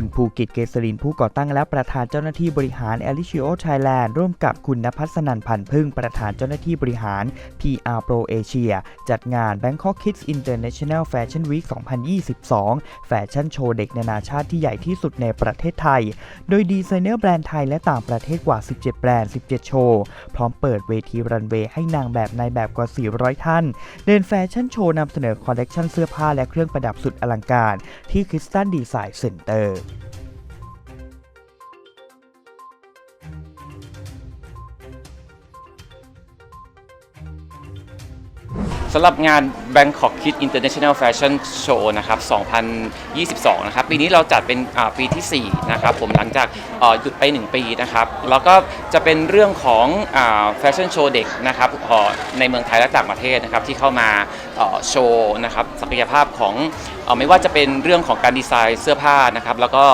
คุณภูกิจเกษรินผู้ก่อตั้งและประธานเจ้าหน้าที่บริหาร a l i c i o Thailand ร่วมกับคุณนภัสนันพันธ์พึ่งประธานเจ้าหน้าที่บริหาร PR Pro Asia จัดงาน Bangkok Kids International Fashion Week 2022 แฟชั่นโชว์เด็กนานาชาติที่ใหญ่ที่สุดในประเทศไทย โดยดีไซเนอร์แบรนด์ไทยและต่างประเทศกว่า 17 แบรนด์ 17 โชว์ พร้อมเปิดเวทีรันเวย์ให้นางแบบนายแบบกว่า 400 ท่าน เดินแฟชั่นโชว์นำเสนอคอลเลกชันเสื้อผ้าและเครื่องประดับสุดอลังการ ที่ Crystal Design Center สำหรับงาน Bangkok Kid International Fashion Show นะครับ 2022 นะครับ ปีนี้เราจัดเป็นปีที่ 4 นะครับ ผมหลังจากหยุดไป 1 ปีนะครับ แล้วก็จะเป็นเรื่องของแฟชั่นโชว์เด็กนะครับในเมืองไทยและต่างประเทศนะครับ ที่เข้ามาโชว์นะครับ ศักยภาพของไม่ว่าจะเป็นเรื่องของการดีไซน์เสื้อผ้านะครับ แล้วก็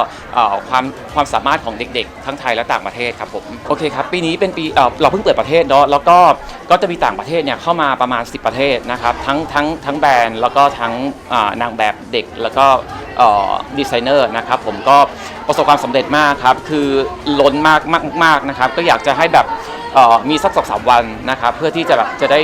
ความความสามารถของเด็กๆ ทั้งไทยและต่างประเทศครับผม โอเคครับ ปีนี้เป็นปีเอ่อเราเพิ่งเปิดประเทศเนาะ แล้วก็ก็จะมีต่างประเทศเนี่ยเข้ามาประมาณ 10 ประเทศนะครับ ทั้งทั้งทั้งแบรนด์แล้วก็ทั้งนางแบบเด็กแล้วก็ดีไซเนอร์นะครับผมก็ประสบความสำเร็จมากครับ คือล้นมากมากมากนะครับ ก็อยากจะให้แบบมีสักสองสามวันนะครับ เพื่อที่จะแบบจะได้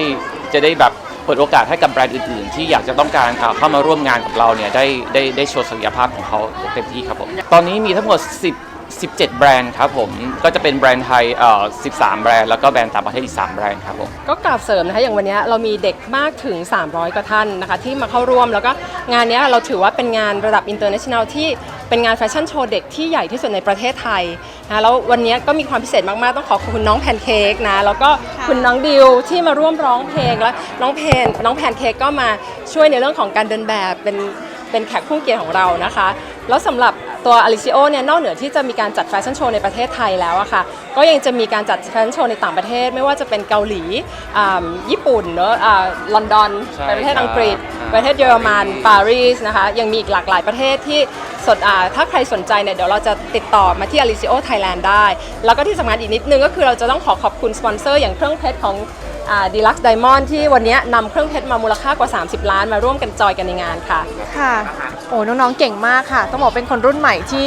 จะได้แบบเปิดโอกาสให้กับแบรนด์อื่นๆ ที่อยากจะต้องการเข้ามาร่วมงานกับเราเนี่ยได้ได้ได้โชว์ศักยภาพของเขาเต็มที่ครับผมตอนนี้มีทั้งหมด 10 17 แบรนด์ครับผม ก็จะเป็นแบรนด์ไทยเอ่อ13 แบรนด์ แล้วก็แบรนด์ต่างประเทศอีก 3 แบรนด์ครับผม ก็กราบเสริมนะคะอย่างวันนี้เรามีเด็กมากถึง 300 กว่าท่านนะคะ ที่มาเข้าร่วมแล้วก็งานนี้เราถือว่าเป็นงานระดับ international ที่เป็นงานแฟชั่นโชว์เด็กที่ใหญ่ที่สุดในประเทศไทยนะแล้ววันนี้ก็มีความพิเศษมากๆ ต้องขอขอบคุณน้องแพนเค้กนะ แล้วก็คุณน้องดิวที่มาร่วมร้องเพลงแล้วน้องเพนน้องแพนเค้กก็มาช่วยในเรื่องของการเดินแบบเป็นเป็นแขกผู้เกียรติของเรานะคะ แล้วสำหรับ ตัว a l i c i o เนี่ยนอกเหนือที่จะมีการจัดแฟชั่นโชว์ในประเทศไทยแล้วอะค่ะก็ยังจะมีการจัดแฟชั่นโชว์ในต่างประเทศ ไม่ว่าจะเป็นเกาหลีอ่าญี่ปุ่นเนอะอ่าลอนดอนใช่ไปประเทศอังกฤษ ครับ ประเทศเยอรมันปารีสนะคะยังมีอีกหลากหลายประเทศที่สนอ่าถ้าใครสนใจเนี่ยเดี๋ยวเราจะติดต่อมาที่ a l i c i o Thailand ได้ แล้วก็ที่สำคัญอีกนิดนึงก็คือเราจะต้องขอขอบคุณสปอนเซอร์อย่างเครื่องเพชรของดีลักซ์ไดมอนด์ที่วันนี้นำเครื่องเพชรมามูลค่ากว่า 30 ล้านมาร่วมกันจอยกันในงานค่ะ ค่ะ โอ้น้องๆเก่งมากค่ะ ต้องบอกเป็นคนรุ่นใหม่ที่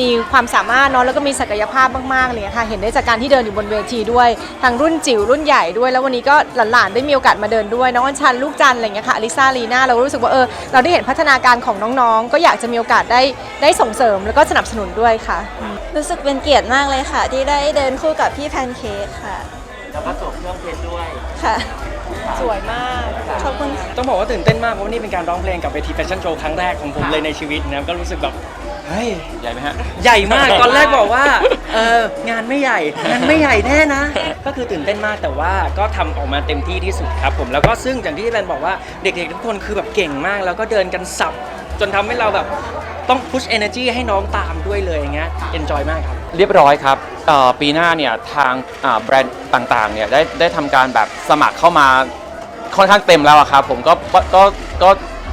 มีความสามารถเนาะแล้วก็มีศักยภาพมากๆเลยค่ะ เห็นได้จากการที่เดินอยู่บนเวทีด้วยทางรุ่นจิ๋วรุ่นใหญ่ด้วย แล้ววันนี้ก็หลานๆได้มีโอกาสมาเดินด้วย น้องอัญชันลูกจันอะไรอย่างเงี้ยค่ะอลิซาลีน่าเราก็รู้สึกว่าเออเราได้เห็นพัฒนาการของน้องๆ ก็อยากจะมีโอกาสได้ได้ส่งเสริมแล้วก็สนับสนุนด้วยค่ะ รู้สึกเป็นเกียรติมากเลยค่ะ ที่ได้เดินคู่กับพี่แพนเค้กค่ะ แล้วก็สวมเครื่องเพชรด้วย ค่ะ สวยมากขอบคุณค่ะ ต้องบอกว่าตื่นเต้นมากเพราะว่านี่เป็นการร้องเพลงกับเวทีแฟชั่นโชว์ครั้งแรกของผมเลยในชีวิตนะครับก็รู้สึกแบบเฮ้ย ใหญ่ไหมฮะ ใหญ่มาก ตอนแรกบอกว่าเอองานไม่ใหญ่ งานไม่ใหญ่แน่นะ ก็คือตื่นเต้นมากแต่ว่าก็ทำออกมาเต็มที่ที่สุดครับผมแล้วก็ซึ่งอย่างที่แบนบอกว่าเด็กๆทุกคนคือแบบเก่งมาก แล้วก็เดินกันสับ จนทำให้เราแบบต้อง push energy ให้น้องตามด้วยเลยอย่างเงี้ย enjoy มากครับ เรียบร้อยครับ เอ่อปีหน้าเนี่ยทางอ่าแบรนด์ต่างๆเนี่ยได้ได้ทำการแบบสมัครเข้ามาค่อนข้างเต็มแล้วอะครับผมก็ก็ก็ก็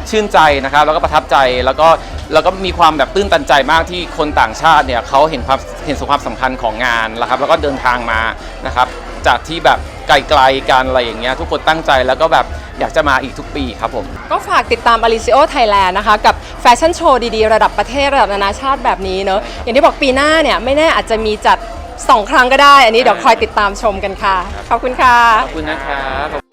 ชื่นใจนะครับ แล้วก็ประทับใจแล้วก็แล้วก็มีความแบบตื้นตันใจมากที่คนต่างชาติเนี่ยเขาเห็นความเห็นสุความสำคัญของงานแล้วครับแล้วก็เดินทางมานะครับจากที่แบบไกลๆกันอะไรอย่างเงี้ยทุกคนตั้งใจแล้วก็แบบอยากจะมาอีกทุกปีครับผม ก็ฝากติดตาม a l i c i o Thailand นะคะ กับแฟชั่นโชว์ดีๆ ระดับประเทศ ระดับนานาชาติแบบนี้เนอะอย่างที่บอกปีหน้าเนี่ย ไม่แน่อาจจะมีจัด 2 ครั้งก็ได้ อันนี้เดี๋ยวคอยติดตามชมกันค่ะ ขอบคุณค่ะ ขอบคุณนะครับ